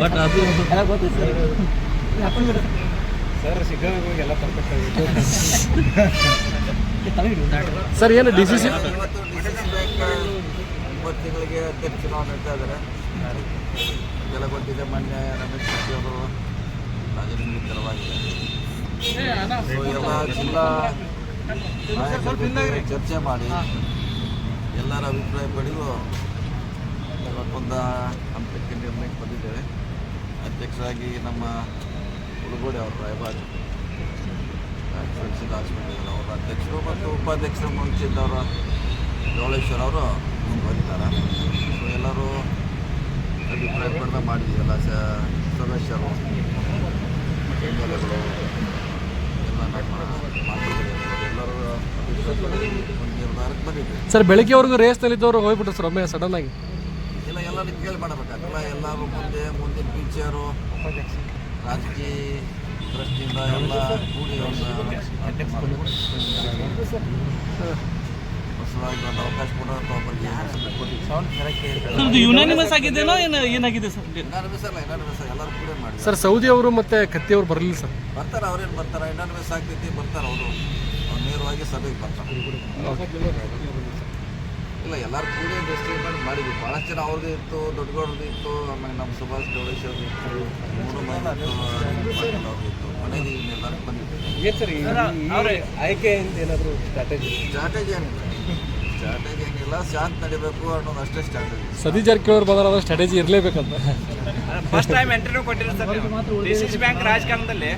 But ಅದು sir. ಸಿಗ್ಗವಿಗೆ ಎಲ್ಲ ಪರ್ಫೆಕ್ಟ್ ಸರ್ ಏನು ಡಿ ಸಿ ಸಿ ಇವತ್ತು ಡಿ ಸಿ ಸಿ ಬ್ಯಾಂಕ್ ಒಂಬತ್ತು ತಿಂಗಳಿಗೆ ಅಧ್ಯಕ್ಷ ಚುನಾವಣೆ ನಡೀತಾ ಇದ್ದಾರೆ ಎಲ್ಲ ಗೊತ್ತಿದೆ ಮೊನ್ನೆ ರಮೇಶ್ ಶೆಟ್ಟಿ ಅವರು ರಾಜೀನಾಮೆ ತೆರವಾಗಿದೆ ಸೊ ಎಲ್ಲ ಜಿಲ್ಲಾ ಚರ್ಚೆ ಮಾಡಿ ಎಲ್ಲರ ಅಭಿಪ್ರಾಯ ಪಡೆದು ಒಂದು ಹಂತಕ್ಕೆ ನಿರ್ಣಯಕ್ಕೆ ಬಂದಿದ್ದೇವೆ. ಅಧ್ಯಕ್ಷರಾಗಿ ನಮ್ಮ ಉಳುಗೋಡೆ ಅವರು ರಾಯಬಾಗ್ ಫ್ರೆಂಡ್ಸಿಂದ ಹಾಸ್ಪಿಟಲ್ ಅವರ ಅಧ್ಯಕ್ಷರು ಮತ್ತು ಉಪಾಧ್ಯಕ್ಷರು ಮುಂಚಿದ್ದವರ ಜೋಳೇಶ್ವರ್ ಅವರು ಮುಂದುವರಿತಾರೆ ಸೊ ಎಲ್ಲರೂ ಅಭಿಪ್ರಾಯ ಪಡೆದ ಮಾಡಿದ್ದೀವಿ ಎಲ್ಲ ಸ ಸದಸ್ಯರು ಎಂ ಎಲ್ ಎಗಳು ಎಲ್ಲ ನಮ್ಮ ಮಾತುಕತೆ ಎಲ್ಲರೂ ಅಭಿಪ್ರಾಯ ಪಡೆದು ಒಂದು ನಿರ್ಧಾರಕ್ಕೆ ಬಂದಿದ್ದೀವಿ ಸರ್ ಬೆಳಿಗ್ಗೆವರೆಗೂ ರೇಸ್ನಲ್ಲಿದ್ದವರು ಹೋಗ್ಬಿಟ್ರು ಸರ್ ಒಮ್ಮೆ ಸಡನ್ ಆಗಿ. ಎಲ್ಲ ಎಲ್ಲರೂ ಕೇಳಿ ಮಾಡಬೇಕಾಗಲ್ಲ ಎಲ್ಲರೂ ಮುಂದೆ ಮುಂದೆ ಫ್ಯೂಚರು ರಾಜಕೀಯ ದೃಷ್ಟಿಯಿಂದ ಎಲ್ಲ ಕೂಡಿ ಸರ್? ಇನ್ನಾನು ಅಲ್ಲ ಇನ್ನಾನು ಎಲ್ಲರೂ ಕೂಡ ಮಾಡಿ ಸರ್ ಸೌದಿ ಅವರು ಮತ್ತೆ ಕತ್ತಿ ಅವರು ಬರಲಿಲ್ಲ ಸರ್. ಬರ್ತಾರೆ ಅವ್ರೇನು ಬರ್ತಾರೆ? ಇನ್ನಾನು ಮಿಸ್ ಆಗ್ತೈತಿ ಬರ್ತಾರೆ ಅವ್ರು ನೇರವಾಗಿ ಸಭೆಗೆ ಬರ್ತಾರೆ ಇಲ್ಲ ಎಲ್ಲರೂ ಕೂಡಿ ಡಿಸ್ಟ್ರಿಬ್ಯೂಟ್ ಮಾಡಿದ್ವಿ. ಭಾಳಷ್ಟು ಜನ ಅವ್ರದ್ದು ಇತ್ತು ದೊಡ್ಡಗೌಡ್ರದ್ದು ಇತ್ತು ಆಮೇಲೆ ನಮ್ಮ ಸುಭಾಷ್ ಗೌಡೇಶ್ವರ ಅವ್ರದ್ದು ಇತ್ತು ಮೂರು ಅವ್ರದ್ದು ಇತ್ತು. ಮನೆಗೆ ಆಯ್ಕೆಯಿಂದ ಏನಾದರೂ ಸ್ಟ್ರಾಟಜಿ ಸ್ಟ್ರಾಟಜಿ ಏನಿಲ್ಲ. ಸ್ಟ್ರಾಟಜಿ ಏನಿಲ್ಲ. ಶಾಂತ ನಡಿಬೇಕು ಅನ್ನೋದು ಅಷ್ಟೇ ಸ್ಟ್ರಾಟಜಿ ಸತೀಶ್ ಜಾರಕಿಹೊಳಿ ಬದಲಾದ ಸ್ಟ್ರಾಟಜಿ ಇರಲೇಬೇಕಂತ. ಫಸ್ಟ್ ಟೈಮ್ ಎಂಟ್ರಿನೂ ಕೊಟ್ಟಿರೋ ಸರ್ ಬ್ಯಾಂಕ್ ರಾಜಕಾರಣದಲ್ಲಿ